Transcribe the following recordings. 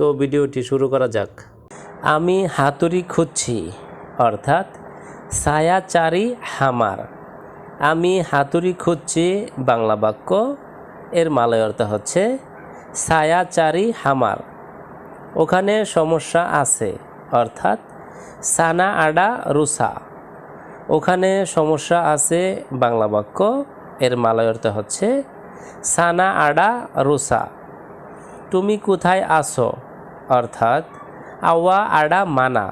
তো ভিডিওটি শুরু করা যাক। আমি হাতুড়ি খুঁজছি, অর্থাৎ ছায়াচারি হামার। আমি হাতুড়ি খুঁজছি বাংলা বাক্য, এর মালয় অর্থ হচ্ছে ছায়াচারি হামার। ওখানে সমস্যা আছে, অর্থাৎ সানা আডা রুসা। ওখানে সমস্যা আছে বাংলা বাক্য, এর মালয় অর্থ হচ্ছে সানা আডা রুসা। তুমি কোথায় আসো অর্থাৎ আওয়া আডা মানা।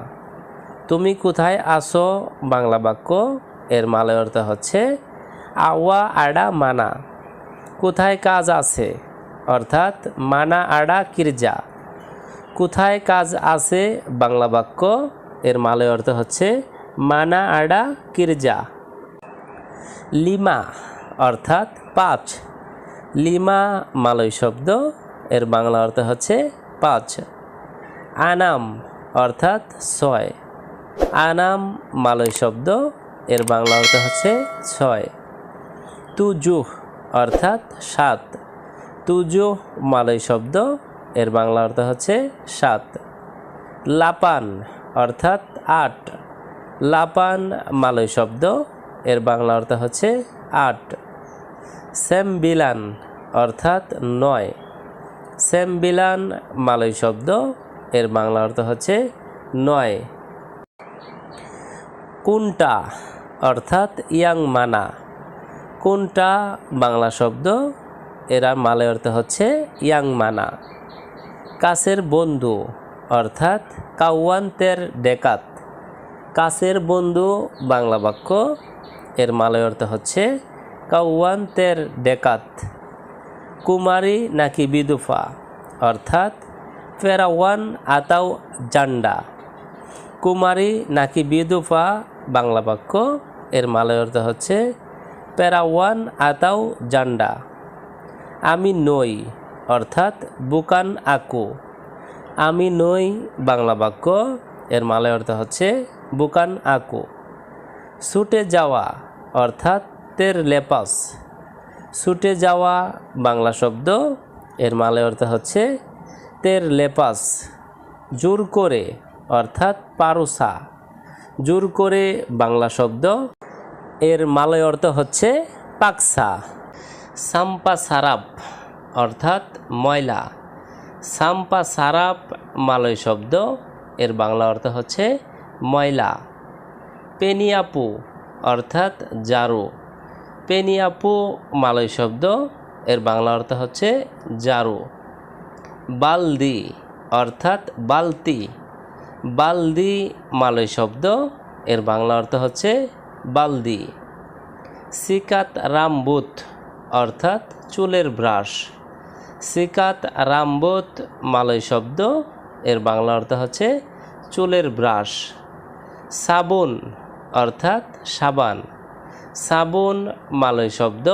তুমি কোথায় আসো? বাংলা বাক্য এর মালয় অর্থ হচ্ছে আওয়া আডা মানা। কোথায় কাজ আছে? অর্থাৎ মানা আডা কিরজা। কোথায় কাজ আছে? বাংলা বাক্য এর মালয় অর্থ হচ্ছে মানা আডা কিরজা। লিমা অর্থাৎ পাঁচ। লিমা মালয় শব্দ এর বাংলা অর্থ হচ্ছে পাঁচ। আনাম অর্থাৎ ছয়। আনাম মালয় শব্দ, এর বাংলা অর্থ হচ্ছে ছয়। তুজুহ অর্থাৎ সাত। তুজুহ মালয় শব্দ, এর বাংলা অর্থ হচ্ছে সাত। লাপান অর্থাৎ আট। লাপান মালয় শব্দ, এর বাংলা অর্থ হচ্ছে আট। সেমবিলান অর্থাৎ নয়। সেমবিলান মালয় শব্দ এর বাংলা অর্থ হচ্ছে নয়। কোনটা? অর্থাৎ ইয়াং মানা। কোনটা? বাংলা শব্দ। এরা মালয় অর্থ হচ্ছে ইয়াং মানা। কাছের বন্ধু, অর্থাৎ কাউয়ান্তের ডেকাত। কাছের বন্ধু, বাংলা বাক্য। এর মালয় অর্থ হচ্ছে কাউয়ান্তের ডেকাত। কুমারী নাকি বিদুফা? অর্থাৎ ফেরাওয়ান আতাও জান্ডা। কুমারী নাকি বিদুফা? বাংলা বাক্য। এর মালয় অর্থ হচ্ছে প্যারাওয়ান আতাও জান্ডা। আমি নই। অর্থাৎ, বুকান আকু। আমি নই। বাংলা বাক্য। এর মালয় অর্থ হচ্ছে, বুকান আকু। ছুটে যাওয়া। অর্থাৎ, তের লেপাস। ছুটে যাওয়া। বাংলা শব্দ। এর মালয় অর্থ হচ্ছে তের লেপাস, জোর করে, অর্থাৎ পারুসা। জোর করে বাংলা শব্দ, এর মালয় অর্থ হচ্ছে পাকসা। সাম্পা সারাপ, অর্থাৎ ময়লা। সাম্পা সারাপ, মালয় শব্দ, এর বাংলা অর্থ হচ্ছে ময়লা। পেনিয়াপু, অর্থাৎ জারু। পেনিয়াপু, মালয় শব্দ, এর বাংলা অর্থ হচ্ছে জারু। বালদি অর্থাৎ বালতি। বালদি মালয় শব্দ, এর বাংলা অর্থ হচ্ছে বালদি। সিকাত রামবুত অর্থাৎ চুলের ব্রাশ। সিকাত রামবুত মালয় শব্দ, এর বাংলা অর্থ হচ্ছে চুলের ব্রাশ। সাবুন অর্থাৎ সাবান। সাবুন মালয় শব্দ,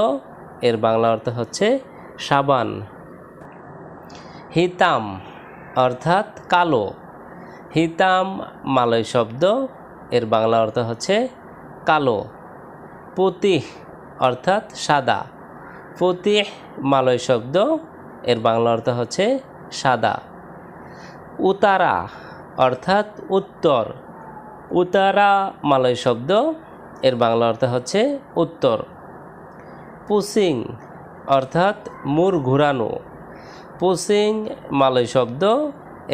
এর বাংলা অর্থ হচ্ছে সাবান। হিতাম, অর্থাৎ কালো। হিতাম, মালয় শব্দ, এর বাংলা অর্থ হচ্ছে কালো। পতিহ, অর্থাৎ সাদা। পতিহ, মালয় শব্দ, এর বাংলা অর্থ হচ্ছে সাদা। উতারা, অর্থাৎ উত্তর। উতারা, মালয় শব্দ, এর বাংলা অর্থ হচ্ছে উত্তর। পুসিং, অর্থাৎ মুর ঘুরানো। পুসিং মালয় শব্দ,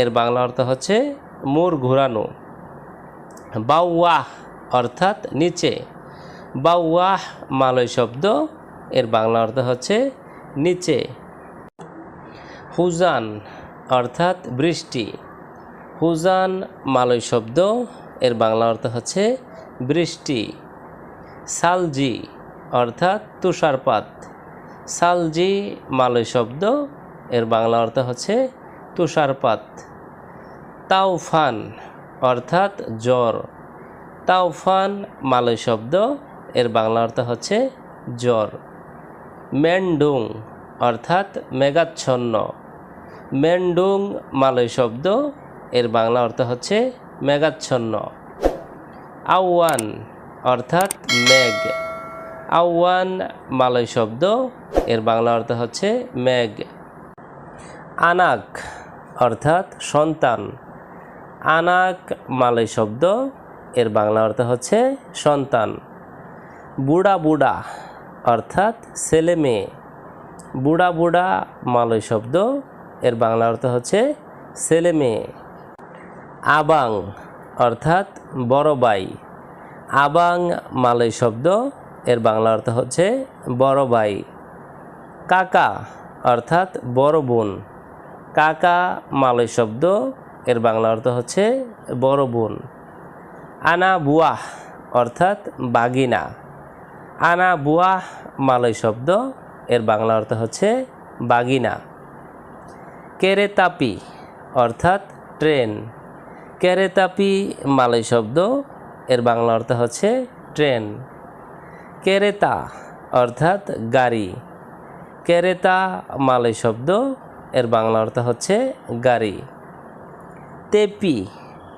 এর বাংলা অর্থ হচ্ছে মুর ঘুরানো। বাউয়াহ অর্থাৎ নিচে। বাউয়াহ মালয় শব্দ, এর বাংলা অর্থ হচ্ছে নিচে। হুজান অর্থাৎ বৃষ্টি। হুজান মালয় শব্দ, এর বাংলা অর্থ হচ্ছে বৃষ্টি। সালজি অর্থাৎ তুষারপাত। সালজি মালয় শব্দ এর বাংলা অর্থ হচ্ছে তুষারপাত। তাওফান অর্থাৎ জ্বর। তাওফান মালয় শব্দ, এর বাংলা অর্থ হচ্ছে জ্বর। মেন্ডুং অর্থাৎ মেঘাচ্ছন্ন। মেন্ডুং মালয় শব্দ, এর বাংলা অর্থ হচ্ছে মেঘাচ্ছন্ন। আউয়ান অর্থাৎ মেঘ। আউয়ান মালয় শব্দ, এর বাংলা অর্থ হচ্ছে মেঘ। আনাক, অর্থাৎ সন্তান। আনাক মালয় শব্দ, এর বাংলা অর্থ হচ্ছে সন্তান। বুড়া বুড়া, অর্থাৎ ছেলে মেয়ে। বুড়া বুড়া মালয় শব্দ, এর বাংলা অর্থ হচ্ছে ছেলে মেয়ে। আবাং, অর্থাৎ বড় ভাই আবাং মালয় শব্দ, এর বাংলা অর্থ হচ্ছে বড় ভাই কাকা, অর্থাৎ বড় বোন। কাকা মালয় শব্দ, এর বাংলা অর্থ হচ্ছে বড় বোন। আনা বুয়াহ অর্থাৎ বাগিনা। আনা বুয়াহ মালয় শব্দ, এর বাংলা অর্থ হচ্ছে বাগিনা। কেরেতাপি অর্থাৎ ট্রেন। কেরেতাপি মালয় শব্দ, এর বাংলা অর্থ হচ্ছে ট্রেন। কেরেতা অর্থাৎ গাড়ি। কেরেতা মালয় শব্দ এর বাংলা অর্থ হচ্ছে গাড়ি। তেপি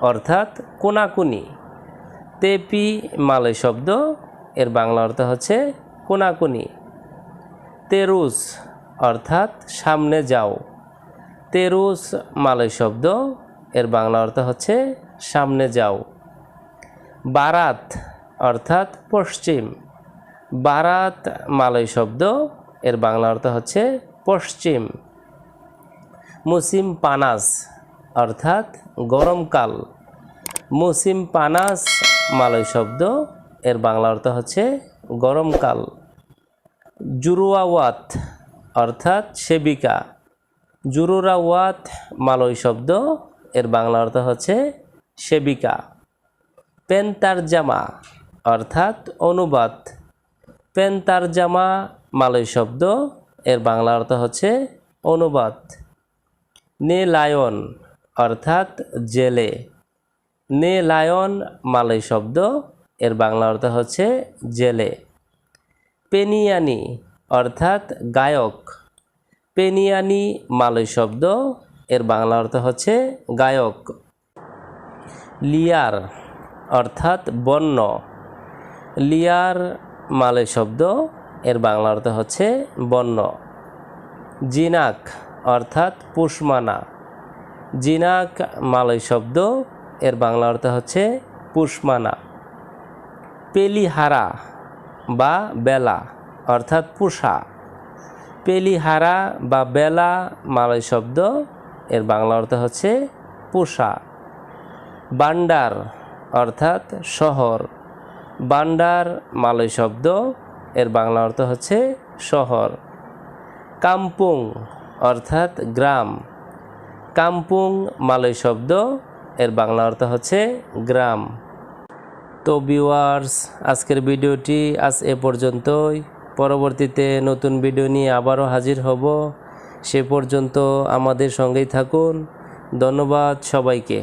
অর্থাৎ কোনাকুনি। তেপি মালয় শব্দ, এর বাংলা অর্থ হচ্ছে কোনাকুনি। তেরুস অর্থাৎ সামনে যাও। তেরুস মালয় শব্দ, এর বাংলা অর্থ হচ্ছে সামনে যাও। বারাত অর্থাৎ পশ্চিম। বারাত মালয় শব্দ, এর বাংলা অর্থ হচ্ছে পশ্চিম। মুসিম পানাস অর্থাৎ গরমকাল মুসিম পানাস মালয় শব্দ, এর বাংলা অর্থ হচ্ছে গরমকাল জুরুয়াওয়াত অর্থাৎ সেবিকা। জুরুরাওয়াত, মালয় শব্দ, এর বাংলা অর্থ হচ্ছে সেবিকা। পেন্তারজামা, অর্থাৎ অনুবাদ। পেন্তারজামা, মালয় শব্দ, এর বাংলা অর্থ হচ্ছে অনুবাদ। নে লায়ন অর্থাৎ জেলে। নে লায়ন মালয় শব্দ, এর বাংলা অর্থ হচ্ছে জেলে। পেনিয়ানি, অর্থাৎ গায়ক। পেনিয়ানি মালয় শব্দ, এর বাংলা অর্থ হচ্ছে গায়ক। লিয়ার, অর্থাৎ বন্য। লিয়ার মালয় শব্দ, এর বাংলা অর্থ হচ্ছে বন্য। জিনাক অর্থাৎ পুষ্মানা। জিনাক মালয় শব্দ, এর বাংলা অর্থ হচ্ছে পুষ্মানা। পেলিহারা বা বেলা, অর্থাৎ পুষা। পেলিহারা বা বেলা মালয় শব্দ, এর বাংলা অর্থ হচ্ছে পুষা। বান্ডার, অর্থাৎ শহর। বান্ডার মালয় শব্দ, এর বাংলা অর্থ হচ্ছে শহর। কাম্পুং অর্থাৎ গ্রাম। কাম্পুং মালয় শব্দ, এর বাংলা অর্থ হচ্ছে গ্রাম। তো ভিউয়ার্স আজকের ভিডিওটি আজ এ পর্যন্তই। পরবর্তীতে নতুন ভিডিও নিয়ে আবারও হাজির হব। সে পর্যন্ত আমাদের সঙ্গেই থাকুন। ধন্যবাদ সবাইকে।